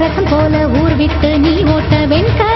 பாதரசம் போல ஊர் விட்டு நீ ஓட்ட வெண்கரை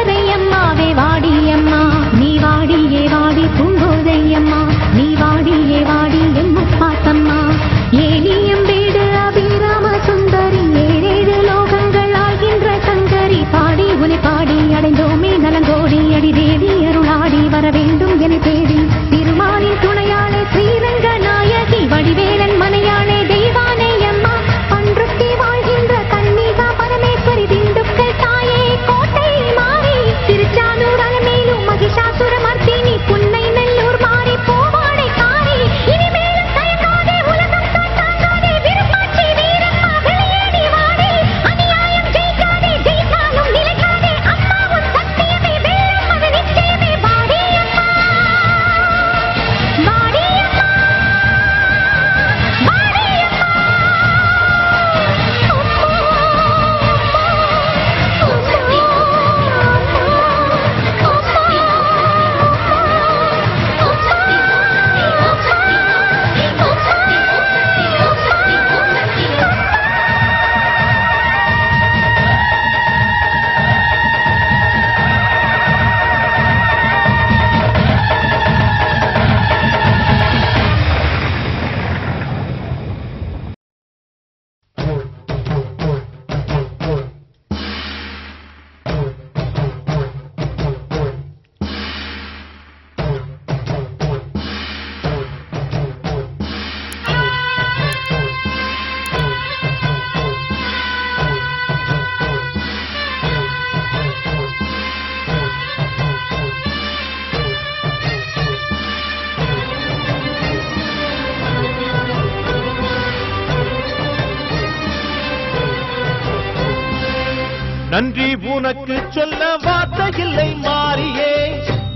நன்றி உனக்கு சொல்ல வார்த்தை இல்லை மாறியே.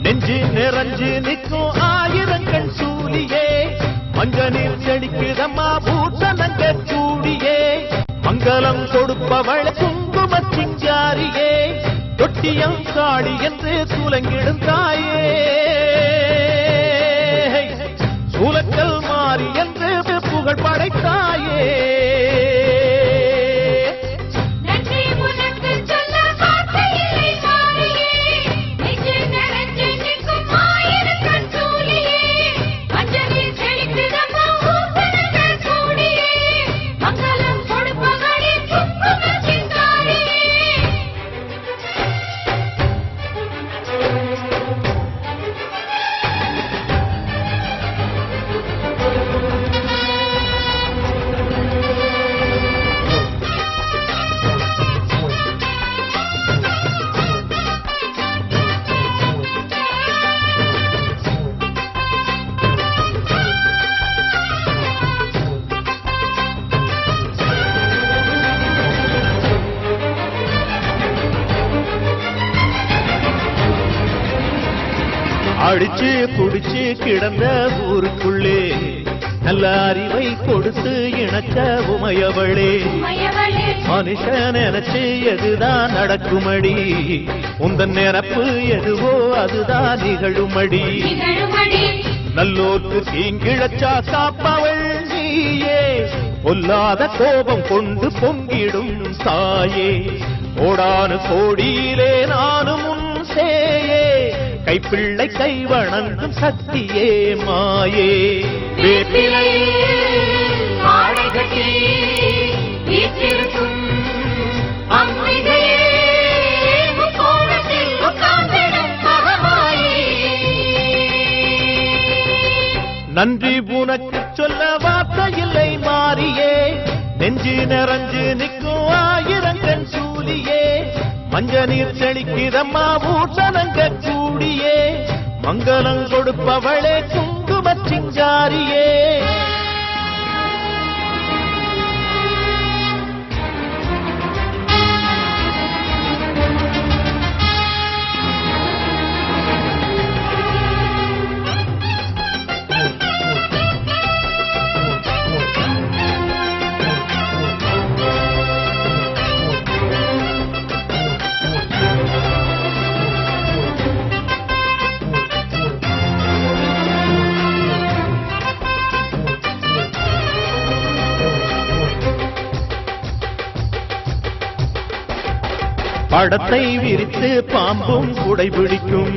நெஞ்சு நிறைஞ்சு நிற்கும் ஆயிரங்கள் சூலியே மஞ்ச நீர் செடிக்குதம்மா பூசணங்க சூடியே. மங்களம் கொடுப்பவள் குங்கும சிங்காரியே. தொட்டியம் காடி என்று சூலங்கிடும் தாயே. சூலக்கல் மாறி என்று புகழ் படைத்தாயே. அடிச்சு குடிச்சு கிடந்த ஊருக்குள்ளே நல்ல அறிவை கொடுத்து இணக்க உமையவளே. மயவளே மனுஷன் நினைச்சு எதுதான் நடக்குமடி? உந்தன் நிரப்பு எதுவோ அதுதான் நிகழுமடி. நல்லோர்க்கு தீங்கிழச்சா காப்பவள் நீயே. பொல்லாத கோபம் கொண்டு பொங்கிடும் தாயே. கோடானு கோடியிலே கைப்பிள்ளை கை வணங்கும் சக்தியே மாயே. வேப்பிலை உட்கார்ந்திடும் மகமாயே. நன்றி உனக்கு சொல்ல வார்த்தை இல்லை மாறியே. நெஞ்சு நிறைஞ்சு நிற்கும் மஞ்ச நீர் செழிக்கிறம்மா ஊட்டனங்க கூடியே. மங்களம் கொடுப்பவளே குங்கும படத்தை விரித்து பாம்பும் குடைபிடிக்கும்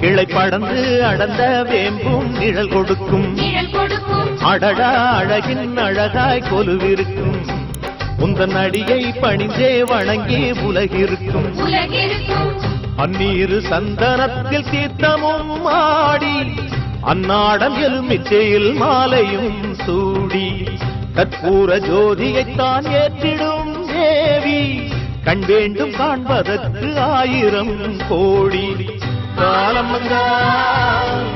கிளை படந்து அடர்ந்த வேம்பும் நிழல் கொடுக்கும். அடடா அழகின் அழகாய் கொலுவிருக்கும். உந்தன் அடியை பணிந்தே வணங்கி உலகிருக்கும். அந்நீரு சந்தனத்தில் தீர்த்தமும் ஆடி அந்நாடம் எலுமிச்சையில் மாலையும் சூடி. கற்பூர ஜோதியைத்தான் ஏற்றிடும் கண் வேண்டும் காண்பதற்கு ஆயிரம் கோடி. காலம்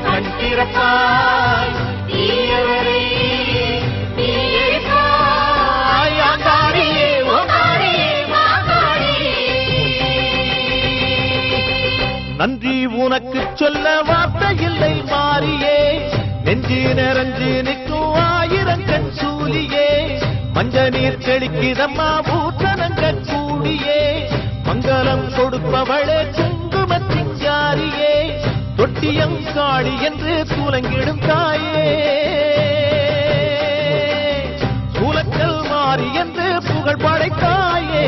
கண் திறப்பாய். தீயவரே நன்றி உனக்கு சொல்ல வார்த்தை இல்லை மாறியே. நெஞ்சு நிறைஞ்சு நிற்கும் ஆயிரம் கண் சூலியே. மஞ்ச நீர் தெளிக்குதம்மா பூத்தனங்கள் கூடியே மங்களம் கொடுப்பவளே குங்குமத்திங்காரியே தொட்டியம் காளி என்று சூலங்கிடும் தாயே. சூலக்கல் மாறி என்று புகழ் படைத்தாயே